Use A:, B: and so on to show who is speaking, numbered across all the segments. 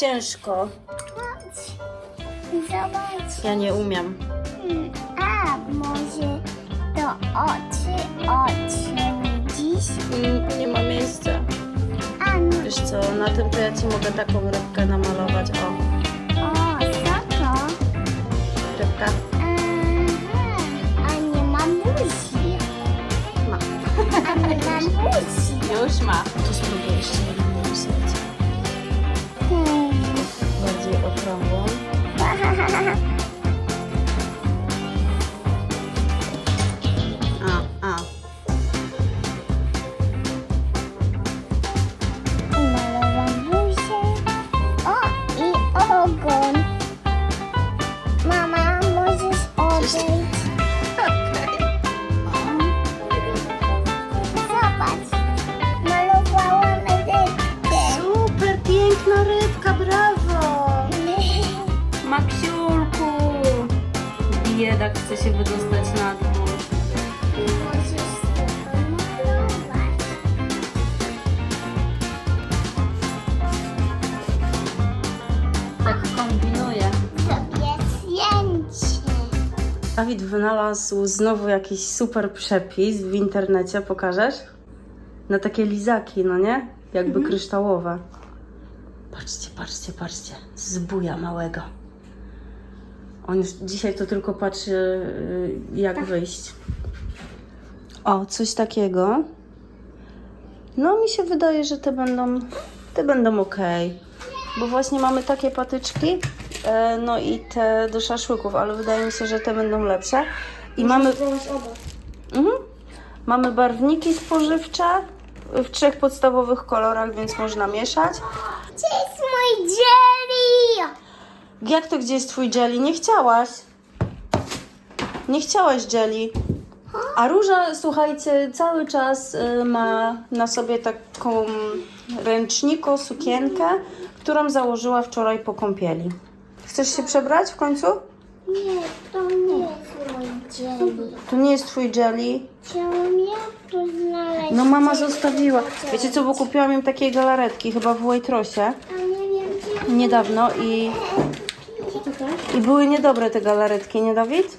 A: Ciężko.
B: Chodź. Zobacz.
A: Ja nie umiem.
B: Hmm, A, może to oczy, oczy widzisz?
A: Mm, Nie ma miejsca.
B: A, no,
A: Wiesz co, na tym to ja ci mogę taką rybkę namalować. O,
B: o, co to?
A: rybka.
B: Aha, a nie ma buzi.
A: Ma.
B: A nie ma buzi.
A: Już ma. To jeszcze Dawid wynalazł znowu jakiś super przepis w internecie, pokażesz? Na takie lizaki, no nie? Jakby kryształowe. Patrzcie, patrzcie, patrzcie. Zbuja małego. On już dzisiaj to tylko patrzy, y, jak wyjść. O, coś takiego. No, mi się wydaje, że te będą, te będą ok. Bo właśnie mamy takie patyczki, no i te do szaszłyków, ale wydaje mi się, że te będą lepsze. I mamy, mhm. mamy barwniki spożywcze w trzech podstawowych kolorach, więc można mieszać.
B: Gdzie jest mój jelly?
A: Jak to gdzie jest twój jelly? Nie chciałaś. Nie chciałaś jelly. A Róża, słuchajcie, cały czas y, ma na sobie taką ręczniko, sukienkę, którą założyła wczoraj po kąpieli. Chcesz się przebrać w końcu?
B: Nie, to nie jest mój jelly.
A: To nie jest twój jelly.
B: Chciałam ja to znaleźć.
A: No mama zostawiła. Wiecie co, bo kupiłam im takie galaretki chyba w Waitrosie
B: A nie wiem, gdzie...
A: niedawno i, i były niedobre te galaretki, nie Dawid?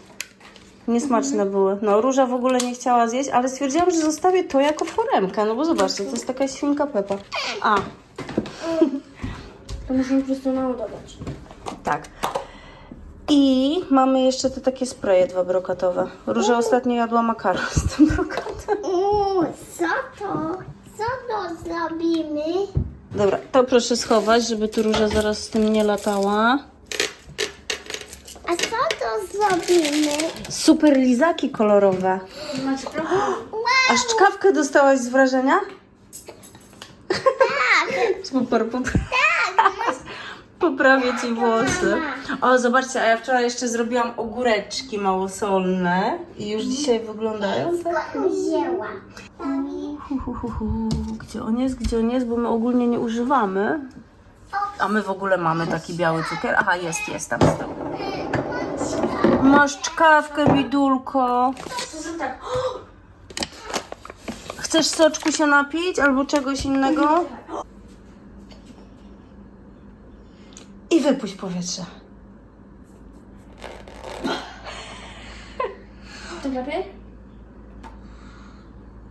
A: Niesmaczne były. No, Róża w ogóle nie chciała zjeść, ale stwierdziłam, że zostawię to jako foremkę. No bo zobaczcie, to jest taka świnka Pepa. A,
B: To musimy po prostu naładować.
A: Tak. I mamy jeszcze te takie spreje dwa brokatowe. Róża ostatnio jadła makaron z tym brokatem.
B: Uuu, co to? Co to zrobimy?
A: Dobra, to proszę schować, żeby tu Róża zaraz z tym nie latała.
B: A co to zrobimy?
A: Super lizaki kolorowe.
B: Wow,
A: A szczkawkę dostałaś z wrażenia?
B: tak,
A: Super, pop-
B: tak.
A: Poprawię ci włosy. O, zobaczcie, a ja wczoraj jeszcze zrobiłam ogóreczki małosolne i już dzisiaj wyglądają tak.
B: Skąd wzięła?
A: Hu, hu, hu, hu. Gdzie on jest, gdzie on jest, bo my ogólnie nie używamy. A my w ogóle mamy taki biały cukier. Aha, jest, jest tam z tyłu. Masz czkawkę, bidulko. Chcesz soczku się napić albo czegoś innego? Wypuść powietrze.
B: To lepiej?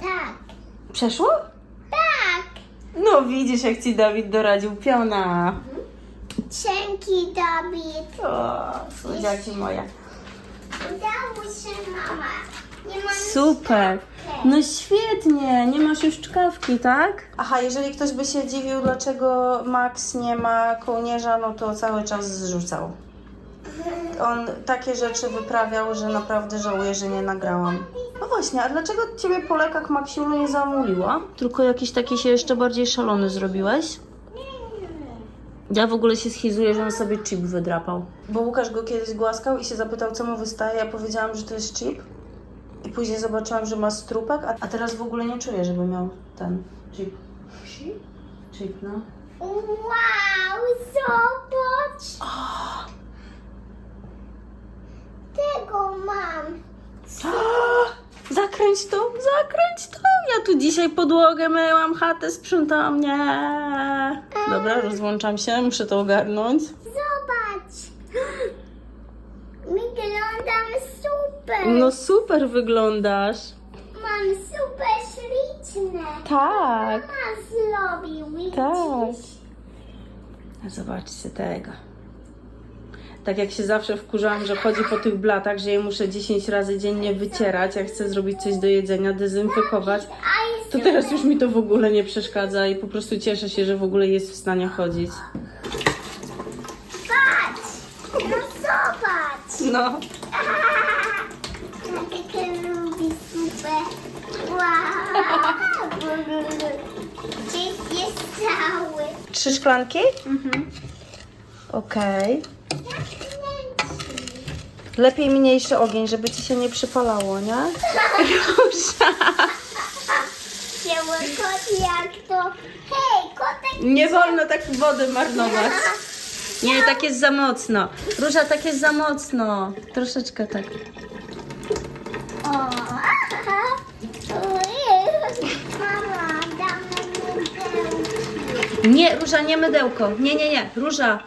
B: Tak,
A: Przeszło?
B: tak.
A: No widzisz, jak ci Dawid doradził piona.
B: Dzięki, Dawid.
A: O, słodziaki moje.
B: Udało się, mama. Nie mam
A: Super. No świetnie, nie masz już czkawki, tak? Aha, jeżeli ktoś by się dziwił, dlaczego Max nie ma kołnierza, no to cały czas zrzucał. On takie rzeczy wyprawiał, że naprawdę żałuję, że nie nagrałam. No właśnie, a dlaczego ciebie po lekach Maxiulu nie zamuliła? Tylko jakiś taki się jeszcze bardziej szalony zrobiłeś? Ja w ogóle się schizuję, że on sobie chip wydrapał. Bo Łukasz go kiedyś głaskał i się zapytał, co mu wystaje. Ja powiedziałam, że to jest chip. I później zobaczyłam, że ma strupek, a, a teraz w ogóle nie czuję, żeby miał ten chip. Chip, no.
B: Wow, zobacz. Tego mam.
A: Zakręć to, zakręć to. Ja tu dzisiaj podłogę myłam, chatę sprzątałam. Nie. Dobra, rozłączam się, muszę to ogarnąć.
B: Zobacz. Wyglądam super.
A: No super wyglądasz.
B: Mam super śliczne.
A: Tak.
B: Mama zrobił, widzisz?
A: Tak. Zobaczcie tego. Tak jak się zawsze wkurzałam, że chodzi po tych blatach, że je muszę 10 razy dziennie wycierać, jak chcę zrobić coś do jedzenia, dezynfekować,
B: A jest
A: to teraz już mi to w ogóle nie przeszkadza i po prostu cieszę się, że w ogóle jest w stanie chodzić.
B: Patrz. No zobacz.
A: No.
B: Takie lubi super. Wow. Gdzieś jest cały.
A: Trzy szklanki? Mhm. Okej. Lepiej mniejszy ogień, żeby ci się nie przypalało, nie?
B: Ciały kot jak to. Hej, kotek.
A: Nie wolno tak wody marnować. Nie, tak jest za mocno. Róża, tak jest za mocno. Troszeczkę tak.
B: O, aha. Ojej. Mama, damy mydełki.
A: Nie, Róża, nie mydełko. Nie, nie, nie. Róża,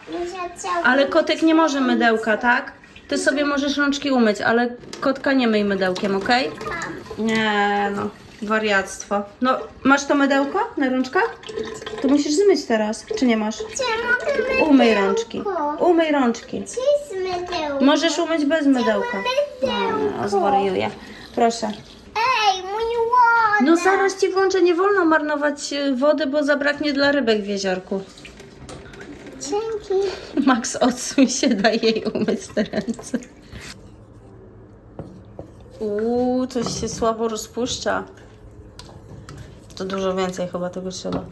A: ale kotek nie może mydełka, tak? Ty sobie możesz rączki umyć, ale kotka nie myj mydełkiem, okej? Nie, no. Wariactwo. No, masz to mydełko na rączkach? To musisz zmyć teraz, czy nie masz?
B: Mogę mydełko?
A: Umyj rączki. Umyj rączki.
B: Czy jest mydełko?
A: Możesz umyć bez mydełka.
B: mydełko.
A: O, zwariuję. Proszę.
B: Ej, mój łód.
A: No zaraz ci włączę, nie wolno marnować y, wody, bo zabraknie dla rybek w jeziorku.
B: Dzięki.
A: Max, odsuń się, daj jej umyć te ręce. Uuu, coś się słabo rozpuszcza. To dużo więcej chyba tego trzeba.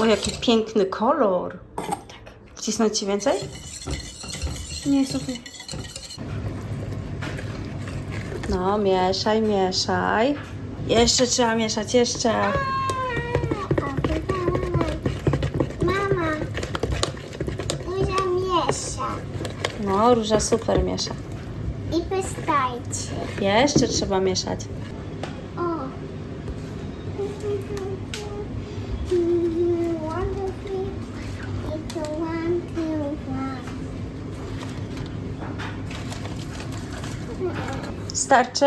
A: O, jaki piękny kolor. Tak. Wcisnąć ci więcej?
B: Nie jest okej.
A: No, mieszaj, mieszaj. Jeszcze trzeba mieszać, jeszcze.
B: Mama, Róża miesza
A: No, róża super miesza.
B: i pystajcie.
A: Jeszcze trzeba mieszać.
B: O.
A: Starczy?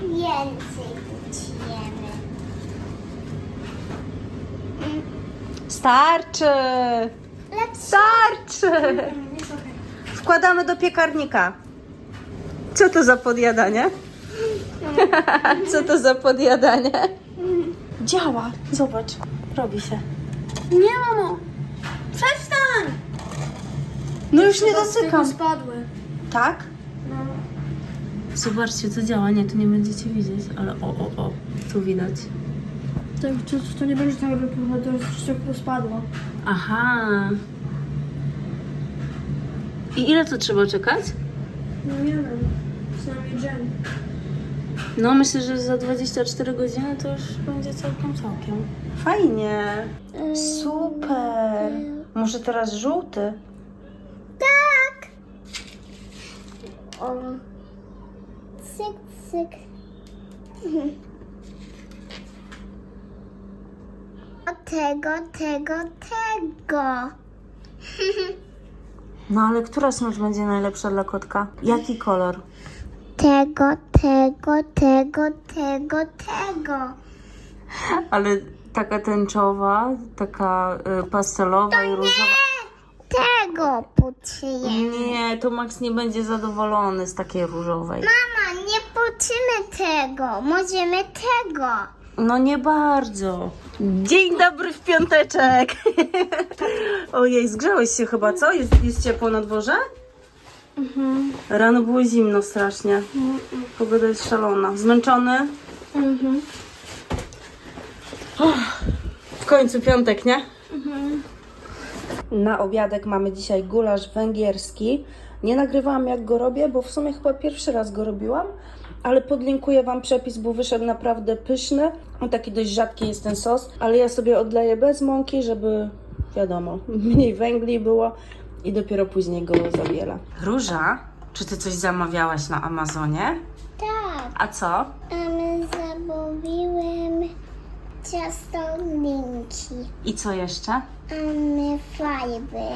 B: Więcej wyciemy.
A: Starczy! Starczy! Wkładamy do piekarnika. Co to za podjadanie? Co to za podjadanie? Działa. Zobacz. Robi się.
C: Nie, mamo! Przestań!
A: No już nie dotykam.
C: spadły.
A: Tak?
C: No.
A: Zobaczcie, to działa. Nie, tu nie będziecie widzieć, ale o, o, o. Tu widać.
C: To, to, to nie będzie tak, żeby to wszystko spadło.
A: Aha. I ile to trzeba czekać?
C: No nie wiem. Przynajmniej dzień.
A: No, myślę, że za 24 godziny to już będzie całkiem, całkiem. Fajnie. Super. Może teraz żółty?
B: Tak. O. Cyk, cyk. O tego, tego, tego.
A: No, ale która smycz będzie najlepsza dla kotka? Jaki kolor?
B: Tego, tego, tego, tego, tego.
A: Ale taka tęczowa, taka y, pastelowa i różowa.
B: Tego potrzebujemy.
A: Nie, to Max nie będzie zadowolony z takiej różowej.
B: Mama, nie poczymy tego. Możemy tego.
A: No nie bardzo. Dzień dobry w piąteczek. Ojej, zgrzałeś się chyba, co? Jest, jest ciepło na dworze? Rano było zimno strasznie. Pogoda jest szalona. Zmęczony? Uff, w końcu piątek, nie? Na obiadek mamy dzisiaj gulasz węgierski. Nie nagrywałam jak go robię, bo w sumie chyba pierwszy raz go robiłam, ale podlinkuję Wam przepis, bo wyszedł naprawdę pyszny. On taki dość rzadki jest ten sos, ale ja sobie odleję bez mąki, żeby wiadomo, mniej węgli było i dopiero później go zabiela. Róża, Czy ty coś zamawiałaś na Amazonie?
B: Tak.
A: A co?
B: A my zamówiłem ciasto linki.
A: I co jeszcze?
B: A my fajby.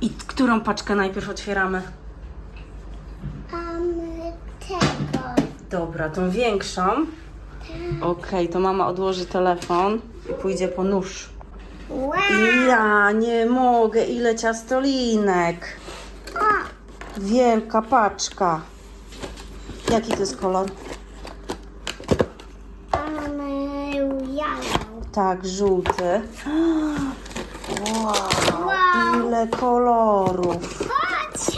A: I którą paczkę najpierw otwieramy?
B: A my tego.
A: Dobra, tą większą. Okej, to mama odłoży telefon i pójdzie po nóż.
B: Wow!
A: Ja nie mogę, ile ciastolinek. Wielka paczka. Jaki to jest kolor? Tak, żółty. Wow, ile kolorów.
B: Patrz!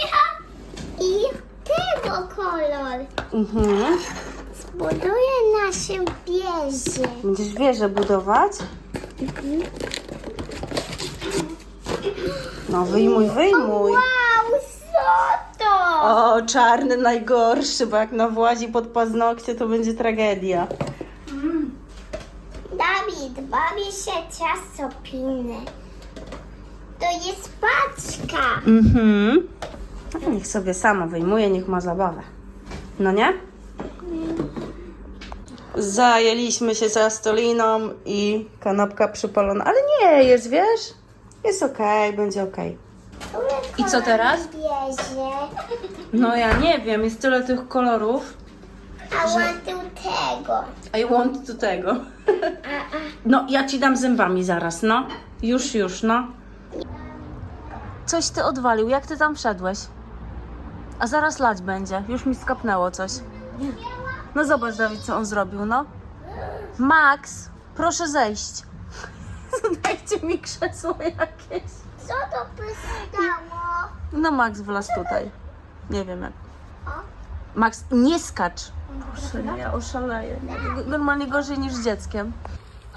B: I tego kolor.
A: Mhm.
B: Zbuduję naszą wieżę.
A: Będziesz wieżę budować? No wyjmuj, wyjmuj.
B: Wow, co to?
A: O, czarny najgorszy, bo jak nawłazi pod paznokcie, to będzie tragedia.
B: Dawid, bawi się ciasto pilne. To jest paczka.
A: Mhm. No, niech sobie sama wyjmuje, niech ma zabawę. No nie? Zajęliśmy się ciastoliną i kanapka przypalona. Ale nie jest, wiesz? Jest okej, będzie okej. I co teraz? No ja nie wiem, jest tyle tych kolorów.
B: A ładuję tego.
A: I want do tego.
B: A, a.
A: No, ja ci dam zębami zaraz, no. Już, już, no. Coś ty odwalił, jak ty tam wszedłeś? A zaraz lać będzie, już mi skapnęło coś. No zobacz, Dawid, co on zrobił, no. Max, proszę zejść. Dajcie mi krzesło jakieś.
B: Co to przystało?
A: No Max wlazł tutaj. Nie wiem jak. Max, nie skacz. Boże, ja oszaleję. Normalnie gorzej niż z dzieckiem.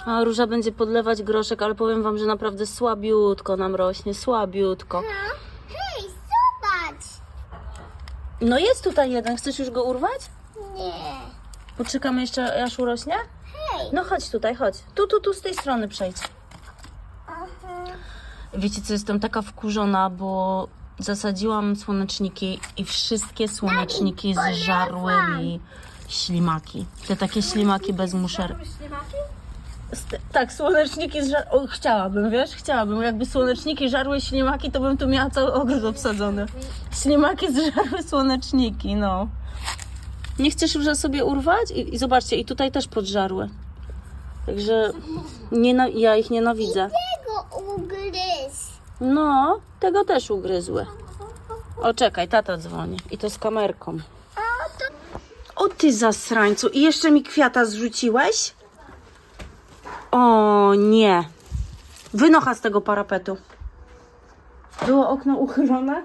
A: A Róża będzie podlewać groszek, ale powiem wam, że naprawdę słabiutko nam rośnie, słabiutko. No jest tutaj jeden, chcesz już go urwać?
B: Nie.
A: Poczekamy jeszcze, aż urośnie?
B: Hej.
A: No chodź tutaj, chodź. Tu, tu, tu, z tej strony przejdź.
B: Aha.
A: Wiecie co, jestem taka wkurzona, bo zasadziłam słoneczniki i wszystkie słoneczniki zżarły mi ślimaki. Te takie ślimaki bez muszer. St- Tak, słoneczniki zżarły. O, chciałabym, wiesz? Chciałabym. Jakby słoneczniki żarły ślimaki, to bym tu miała cały ogród obsadzony. Ślimaki zżarły słoneczniki, no. Nie chcesz już sobie urwać? I, I zobaczcie, i tutaj też podżarły. Także nie, ja ich nienawidzę.
B: Tego ugryz.
A: No, tego też ugryzły. O, czekaj, tata dzwoni. I to z kamerką.
B: O,
A: ty zasrańcu. I jeszcze mi kwiata zrzuciłeś? O, nie. Wynocha z tego parapetu. Było okno uchylone?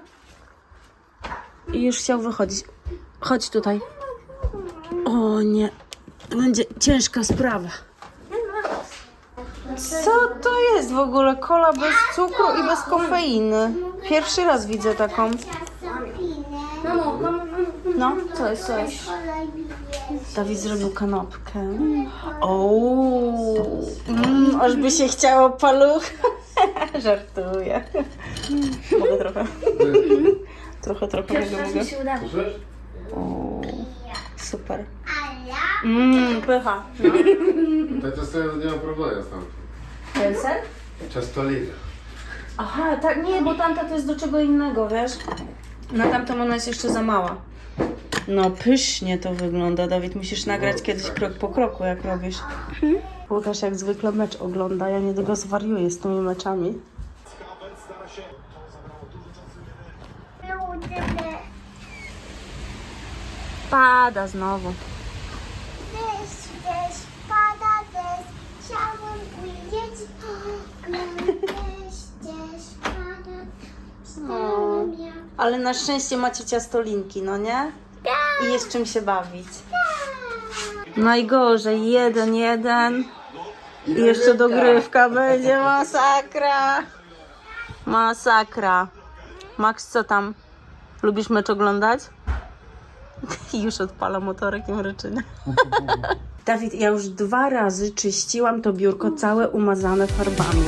A: I już chciał wychodzić. Chodź tutaj. O, nie. To będzie ciężka sprawa. Co to jest w ogóle? Kola bez cukru i bez kofeiny. Pierwszy raz widzę taką. No, co jest, co jest? Dawid zrobił kanapkę. O, mm, aż by się chciało paluch. Żartuję. Mogę trochę. Trochę, trochę mogę, mogę.
C: mi się udało.
A: O, super. Mmm, pycha.
D: To ciasto nie ma problemu z tam.
A: Ten ser?
D: Ciastolina.
A: Aha, tak, nie, bo tamta to jest do czego innego, wiesz? Na tamtą ona jest jeszcze za mała. No, pysznie to wygląda, Dawid. Musisz nagrać kiedyś krok po kroku, jak robisz. Łukasz jak zwykle mecz ogląda, ja nie tego zwariuję z tymi meczami. Pada znowu.
B: deszcz, deszcz, pada deszcz. Chciałam ujrzeć ogląd. Deszcz, deszcz, pada. Jak
A: Ale na szczęście macie ciastolinki, no nie? I jest czym się bawić. Najgorzej, jeden, jeden. I jeszcze dogrywka będzie masakra. Masakra. Max, co tam? Lubisz mecz oglądać? Już odpala motorek i mryczy, nie? Dawid, ja już dwa razy czyściłam to biurko całe umazane farbami.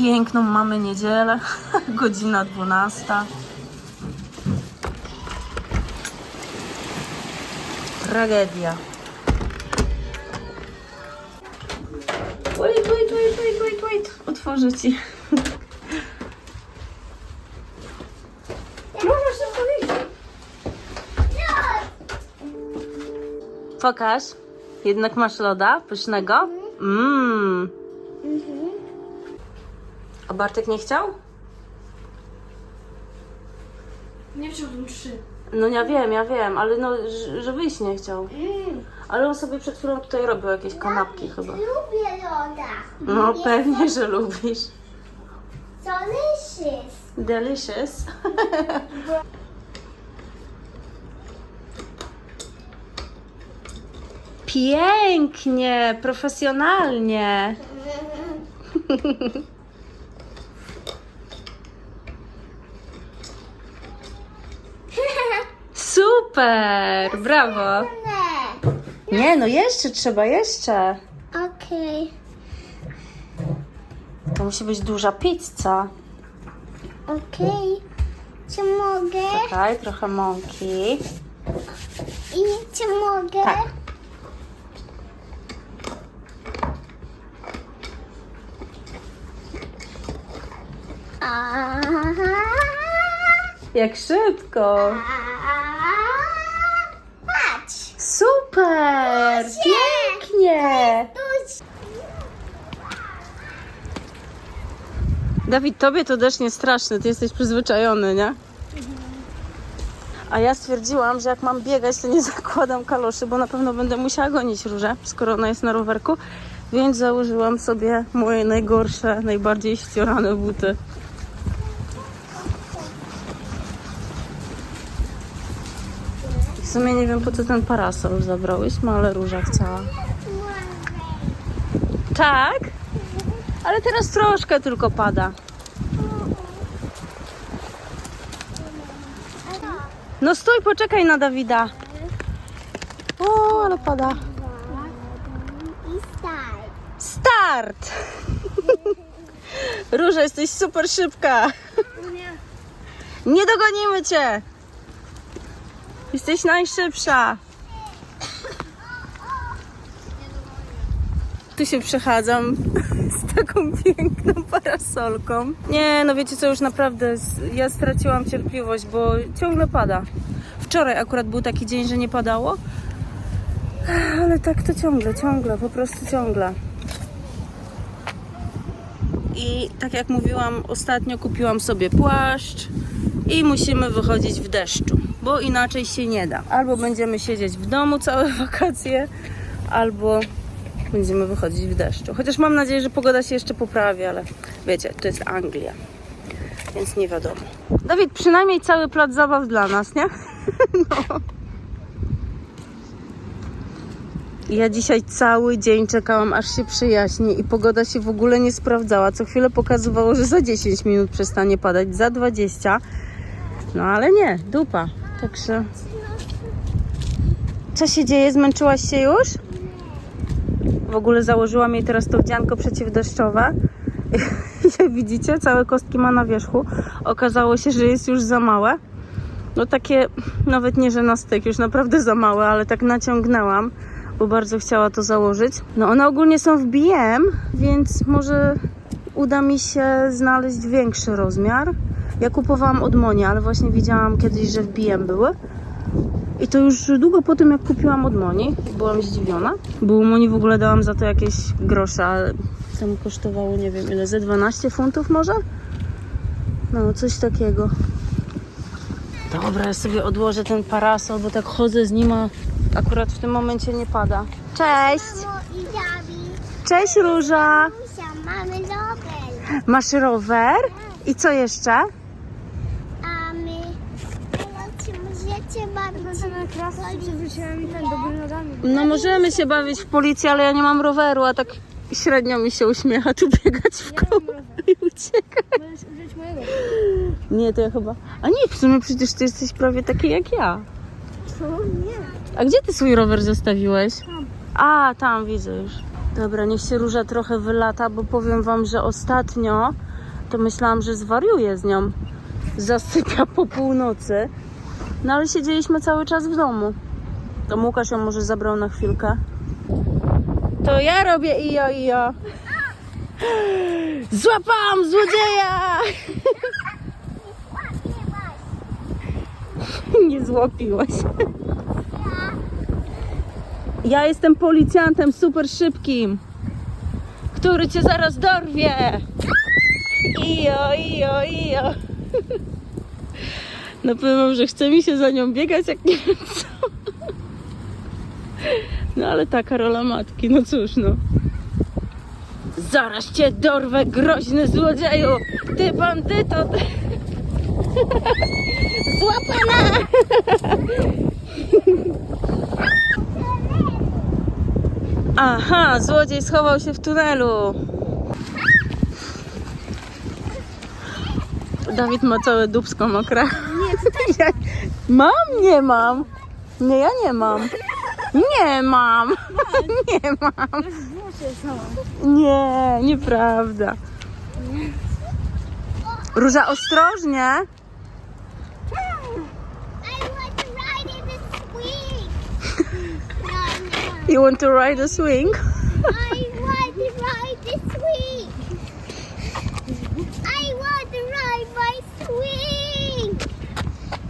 A: Piękną mamy niedzielę, godzina 12. Tragedia. Wait, wait, wait, wait, wait, wait. Otworzę ci. Pokaż. Jednak masz loda pysznego? Mmm. A Bartek nie chciał?
C: Nie wziąłbym trzy.
A: No ja wiem, ja wiem, ale no, ż- że wyjść nie chciał. Ale on sobie przed chwilą tutaj robił jakieś kanapki chyba.
B: Lubię loda.
A: No pewnie, że lubisz.
B: Delicious.
A: Delicious. Pięknie, profesjonalnie. Super, brawo.
B: Nie.
A: No jeszcze trzeba, jeszcze.
B: Okej.
A: To musi być duża pizza.
B: Okej. Czy mogę?
A: Czekaj, trochę mąki.
B: I czy mogę?
A: Tak.
B: Aha.
A: Jak szybko. Super, pięknie. Dawid, tobie to deszcz nie straszny, ty jesteś przyzwyczajony, nie? A ja stwierdziłam, że jak mam biegać, to nie zakładam kaloszy, bo na pewno będę musiała gonić różę, skoro ona jest na rowerku. Więc założyłam sobie moje najgorsze, najbardziej ściorane buty. W sumie nie wiem po co ten parasol zabrałyśmy, ale róża chciała. Tak? Ale teraz troszkę tylko pada. No stój, poczekaj na Dawida. O, ale pada.
B: Start!
A: Róża, jesteś super szybka. Nie dogonimy cię. Jesteś najszybsza. Tu się przechadzam z taką piękną parasolką. Nie, no wiecie co, już naprawdę ja straciłam cierpliwość, bo ciągle pada. Wczoraj akurat był taki dzień, że nie padało, ale tak to ciągle, ciągle, po prostu ciągle. I tak jak mówiłam, ostatnio kupiłam sobie płaszcz i musimy wychodzić w deszczu, bo inaczej się nie da. Albo będziemy siedzieć w domu całe wakacje, albo będziemy wychodzić w deszczu. Chociaż mam nadzieję, że pogoda się jeszcze poprawi, ale wiecie, to jest Anglia, więc nie wiadomo. Dawid, przynajmniej cały plac zabaw dla nas, nie? No. Ja dzisiaj cały dzień czekałam, aż się przyjaśni i pogoda się w ogóle nie sprawdzała. Co chwilę pokazywało, że za 10 minut przestanie padać, za 20. No ale nie, dupa. Także. Co się dzieje? Zmęczyłaś się już? W ogóle założyłam jej teraz to wdzianko przeciwdeszczowe. Jak widzicie, całe kostki ma na wierzchu. Okazało się, że jest już za małe. No takie, nawet nie, że na styk, już naprawdę za małe, ale tak naciągnęłam, bo bardzo chciała to założyć. No one ogólnie są w BM, więc może uda mi się znaleźć większy rozmiar. Ja kupowałam od Moni, ale właśnie widziałam kiedyś, że w BM były. I to już długo po tym, jak kupiłam od Moni. Byłam zdziwiona, bo Moni w ogóle dałam za to jakieś grosze, ale tam kosztowało, nie wiem ile, ze 12 funtów może? No, coś takiego. Dobra, ja sobie odłożę ten parasol, bo tak chodzę z nim, a akurat w tym momencie nie pada. Cześć! Cześć Róża!
B: Mamy rower.
A: Masz rower? I co jeszcze?
B: A my... Ale czy możecie bawić
C: Na klasę przywróciłem ten do nogami.
A: No możemy się bawić w policji, ale ja nie mam roweru, a tak średnio mi się uśmiecha tu biegać w koło i uciekać.
C: Możesz użyć mojego.
A: Nie, to ja chyba... A nie, w sumie przecież ty jesteś prawie taki jak ja.
C: Co? Nie.
A: A gdzie ty swój rower zostawiłeś?
C: Tam.
A: A, tam widzę już. Dobra, niech się róża trochę wylata, bo powiem wam, że ostatnio To myślałam, że zwariuję z nią. Zasypia po północy. No ale siedzieliśmy cały czas w domu. To Łukasz ją może zabrał na chwilkę. To ja robię ijo ijo. Złapałam złodzieja! Nie złapiłaś. Ja jestem policjantem super szybkim, który cię zaraz dorwie. Ijo, ijo, ijo. No powiem wam, że chce mi się za nią biegać jak nie wiem co. No ale taka rola matki, no cóż no. Zaraz cię dorwę, groźny złodzieju! Ty bandyto! Ty... Złapana! Aha, złodziej schował się w tunelu. Dawid ma całe dubsko mokre. Mam, nie mam. Nie, ja nie mam. Nie mam. Nie mam. Nie, nieprawda. Róża, ostrożnie.
B: I want to ride in the swing. no, no.
A: You want to ride a swing?
B: I want to ride the swing. I want to ride my swing.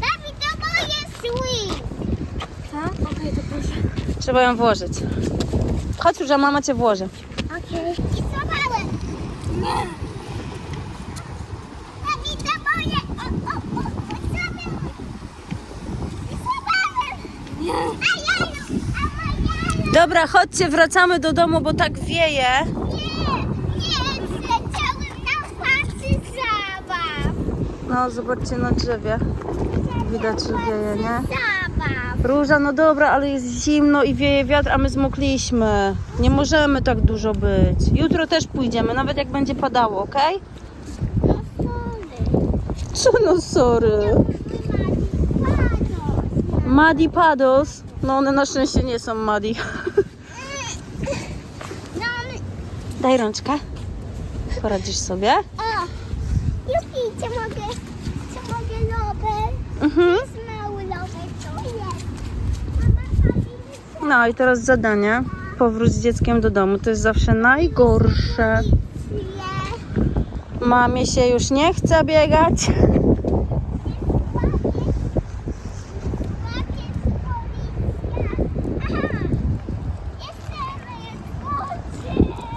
B: Dawid, to moje swing.
C: Tak? Okej, to proszę.
A: Trzeba ją włożyć. Chodź, Róża, mama cię włoży.
B: Okej. A a ja.
A: Dobra, chodźcie, wracamy do domu, bo tak wieje.
B: Nie, nie.
A: No, zobaczcie na drzewie. Widać, że wieje, nie? Róża, no dobra, ale jest zimno i wieje wiatr, a my zmokliśmy. Nie możemy tak dużo być. Jutro też pójdziemy, nawet jak będzie padało, ok? Co no, sorry. Muddy paddles. No one na szczęście nie są
B: ale...
A: Daj rączkę. Poradzisz sobie?
B: O! Juki, czy mogę... Czy mogę rower?
A: Mhm.
B: Jest mały rower, to jest. Mama, papi,
A: No i teraz zadanie. Powróć z dzieckiem do domu. To jest zawsze najgorsze. Mamie się już nie chce biegać.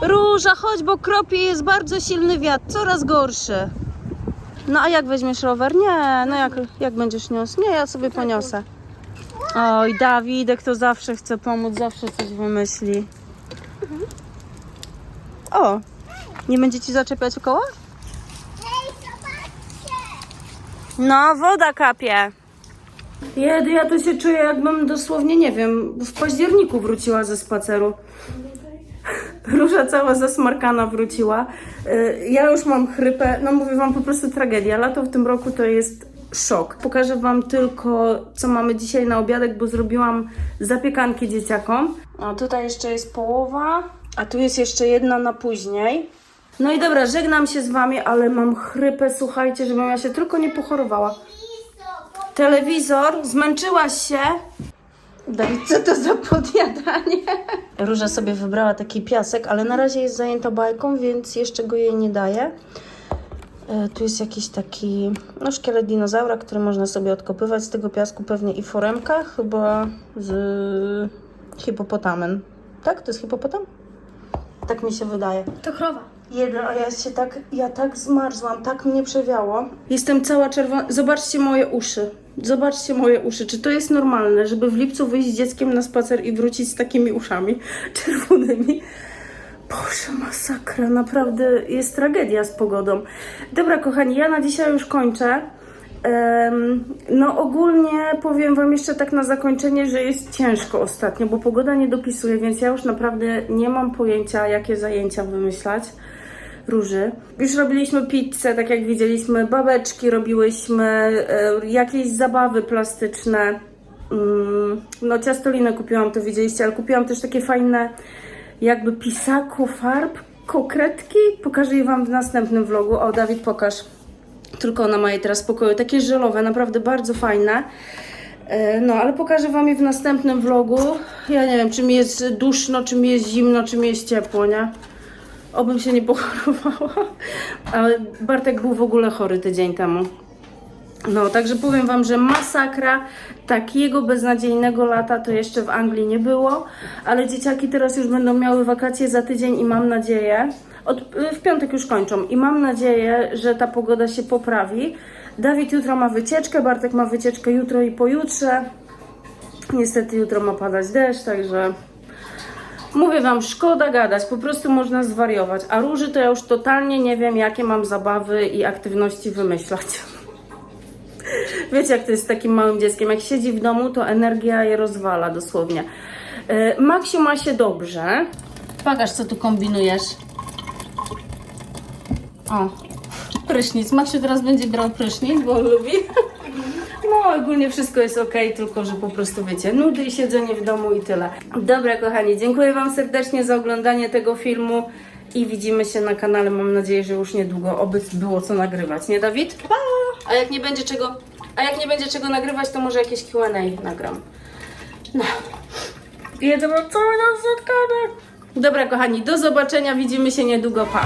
A: Róża, chodź, bo kropie jest bardzo silny wiatr, coraz gorszy. No a jak weźmiesz rower? Nie, no jak, jak będziesz niósł? Nie, ja sobie poniosę. Oj, Dawidek to zawsze chce pomóc, zawsze coś wymyśli. O, nie będzie ci zaczepiać koła?
B: Hej, zobaczcie!
A: No, woda kapie. Jedy, ja to się czuję, jakbym dosłownie, nie wiem, w październiku wróciła ze spaceru. Róża cała zasmarkana wróciła. Y, Ja już mam chrypę, no mówię wam po prostu tragedia. Lato w tym roku to jest szok. Pokażę wam tylko, co mamy dzisiaj na obiadek, bo zrobiłam zapiekanki dzieciakom. A tutaj jeszcze jest połowa, a tu jest jeszcze jedna na później. No i dobra, żegnam się z wami, ale mam chrypę, słuchajcie, żebym ja się tylko nie pochorowała. Telewizor, zmęczyłaś się? Dawid, co to za podjadanie? Róża sobie wybrała taki piasek, ale na razie jest zajęta bajką, więc jeszcze go jej nie daję. E, Tu jest jakiś taki no, szkielet dinozaura, który można sobie odkopywać z tego piasku, pewnie i foremka, chyba z hipopotamem. Tak? To jest hipopotam? Tak mi się wydaje.
C: To krowa.
A: Jeden, a ja się tak, ja tak zmarzłam, tak mnie przewiało. Jestem cała czerwona. Zobaczcie moje uszy. Zobaczcie moje uszy. Czy to jest normalne, żeby w lipcu wyjść z dzieckiem na spacer i wrócić z takimi uszami czerwonymi? Boże, masakra, naprawdę jest tragedia z pogodą. Dobra, kochani, ja na dzisiaj już kończę. No ogólnie powiem Wam jeszcze tak na zakończenie, że jest ciężko ostatnio, bo pogoda nie dopisuje, więc ja już naprawdę nie mam pojęcia, jakie zajęcia wymyślać. Róży. Już robiliśmy pizzę, tak jak widzieliśmy, babeczki robiłyśmy, e, jakieś zabawy plastyczne. Mm, no ciastolinę kupiłam, to widzieliście, ale kupiłam też takie fajne jakby pisaku farb kokretki. Pokażę je Wam w następnym vlogu. O, Dawid, pokaż. Tylko ona ma je teraz w pokoju. Takie żelowe, naprawdę bardzo fajne. E, No, ale pokażę Wam je w następnym vlogu. Ja nie wiem, czy mi jest duszno, czy mi jest zimno, czy mi jest ciepło, nie? Obym się nie pochorowała. Ale Bartek był w ogóle chory tydzień temu. No, także powiem Wam, że masakra takiego beznadziejnego lata to jeszcze w Anglii nie było, ale dzieciaki teraz już będą miały wakacje za tydzień i mam nadzieję, od, w piątek już kończą i mam nadzieję, że ta pogoda się poprawi. Dawid jutro ma wycieczkę, Bartek ma wycieczkę jutro i pojutrze. Niestety jutro ma padać deszcz, także Mówię wam, szkoda gadać, po prostu można zwariować. A róży to ja już totalnie nie wiem, jakie mam zabawy i aktywności wymyślać. Wiecie, jak to jest z takim małym dzieckiem. Jak siedzi w domu, to energia je rozwala dosłownie. Yy, Maksiu ma się dobrze. Pokaż, co tu kombinujesz. O, prysznic. Maksiu teraz będzie brał prysznic, bo on lubi. No, ogólnie wszystko jest ok, tylko że po prostu wiecie, nudy i siedzenie w domu i tyle. Dobra, kochani, dziękuję Wam serdecznie za oglądanie tego filmu i widzimy się na kanale. Mam nadzieję, że już niedługo, oby było co nagrywać, nie Dawid? Pa! A jak nie będzie czego, a jak nie będzie czego nagrywać, to może jakieś Q&A nagram. No. Jedę, bo cały nas zatkane. Dobra, kochani, do zobaczenia, widzimy się niedługo, pa!